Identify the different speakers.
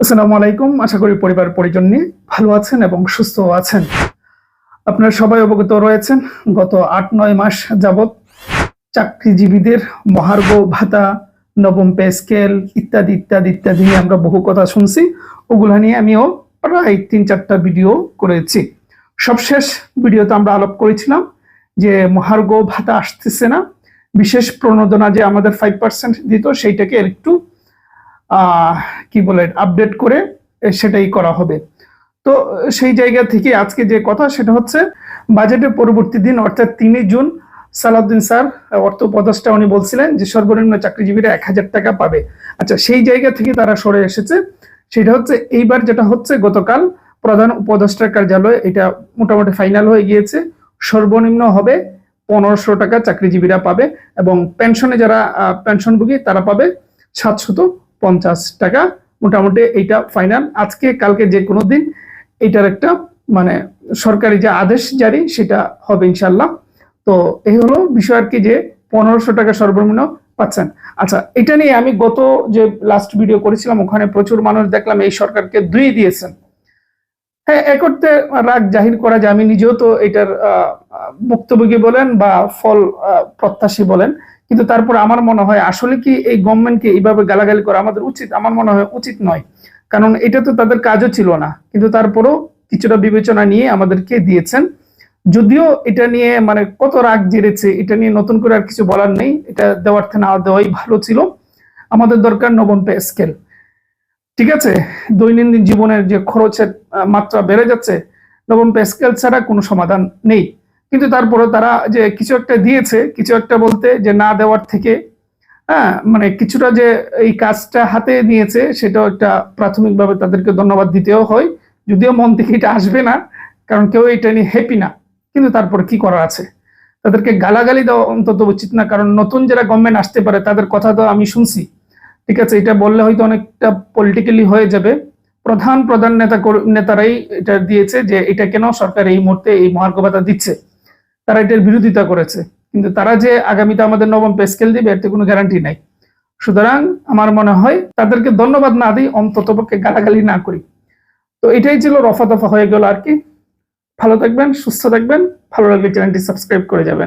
Speaker 1: আসসালামু আলাইকুম। আশা করি পরিবার পরিজন নিয়ে ভালো আছেন এবং সুস্থ আছেন। আপনারা সবাই অবগত রয়েছেন, গত আট নয় মাস যাবৎ চাকরিজীবীদের মহার্ঘ ভাতা, নবম পে স্কেল ইত্যাদি ইত্যাদি ইত্যাদি নিয়ে আমরা বহু কথা শুনছি। ওগুলা নিয়ে আমিও প্রায় তিন চারটা ভিডিও করেছি। সবশেষ ভিডিওতে আমরা আলাপ করেছিলাম যে মহার্ঘ ভাতা আসতেছে না। বিশেষ প্রণোদনা যে আমাদের ফাইভ পার্সেন্ট দিত, সেইটাকে একটু কি বলে আপডেট করে সেটাই করা হবে। তো সেই জায়গা থেকে আজকে যে কথা, সেটা হচ্ছে বাজেটের পরবর্তী দিন, অর্থাৎ তিনই জুন, সালাউদ্দিন স্যার, অর্থ উপদেষ্টা, উনি বলছিলেন যে সর্বনিম্ন চাকরিজীবীরা এক হাজার টাকা পাবে। আচ্ছা সেই জায়গা থেকে তারা সরে এসেছে। সেটা হচ্ছে, এইবার যেটা হচ্ছে, গতকাল প্রধান উপদেষ্টার কার্যালয়ে এটা মোটামুটি ফাইনাল হয়ে গিয়েছে। সর্বনিম্ন হবে পনেরোশো টাকা চাকরিজীবীরা পাবে এবং পেনশনে যারা পেনশনভোগী, তারা পাবে সাতশত পঞ্চাশ টাকা। মোটামুটি এইটা ফাইনাল আজকে কালকে যে কোনো দিন এটার একটা মানে সরকারি যে আদেশ জারি সেটা হবে ইনশাল্লাহ তো এই হলো বিষয় আর কি যে পনেরোশো টাকা সর্বনিম্ন পাচ্ছেন। আচ্ছা এটা নিয়ে আমি গত যে লাস্ট ভিডিও করেছিলাম ওখানে প্রচুর মানুষ দেখলাম এই সরকারকে দুই দিয়েছেন। হ্যাঁ এ করতে রাগ জাহির করা যায়। আমি নিজেও তো এটার আহ, বলেন বা ফল প্রত্যাশী বলেন। কিন্তু তারপর আমার মনে হয় আসলে কি এই গভর্নমেন্টকে এইভাবে গালাগালি করা আমাদের উচিত? আমার মনে হয় উচিত নয়। কারণ এটা তো তাদের কাজও ছিল না। কিন্তু তারপরও কিছুটা বিবেচনা নিয়ে আমাদেরকে দিয়েছেন। যদিও এটা নিয়ে মানে কত রাগ জেরেছে এটা নিয়ে নতুন করে আর কিছু বলার নেই। এটা দেওয়ার থেকে না দেওয়াই ভালো ছিল। আমাদের দরকার নবম পে স্কেল ঠিক আছে? দৈনন্দিন জীবনের যে খরচের মাত্রা বেড়ে যাচ্ছে নবম পে স্কেল ছাড়া কোনো সমাধান নেই। কিন্তু তারপরে তারা যে কিছু একটা দিয়েছে, কিছু একটা বলতে যে না দেওয়ার থেকে হ্যাঁ মানে কিছুটা যে এই কাজটা হাতে নিয়েছে সেটাও একটা প্রাথমিকভাবে তাদেরকে ধন্যবাদ দিতেও হয়। যদিও মন থেকে এটা আসবে না, কারণ কেউ এটা নিয়ে হ্যাপি না। কিন্তু তারপর কি করার আছে? তাদেরকে গালাগালি দেওয়া অন্তত উচিত না, কারণ নতুন যারা গভর্নমেন্ট আসতে পারে তাদের কথা তো আমি শুনছি। ঠিক আছে, এটা বললে হয়তো অনেকটা পলিটিক্যালি হয়ে যাবে। প্রধান প্রধান নেতা নেতারাই এটা দিয়েছে যে এটা কেন সরকার এই মুহূর্তে এই মহার্ঘ দিচ্ছে। তারা এটার বিরোধিতা করেছে। কিন্তু তারা যে আগামীতে আমাদের নবম পে স্কেল দিবে এতে কোনো গ্যারান্টি নাই। সুতরাং আমার মনে হয় তাদেরকে ধন্যবাদ না দিই, অন্তত পক্ষে গালাগালি না করি। তো এটাই ছিল রফা দফা হয়ে গেল আর কি। ভালো থাকবেন, সুস্থ থাকবেন, ভালো লাগলে চ্যানেলটি সাবস্ক্রাইব করে যাবেন।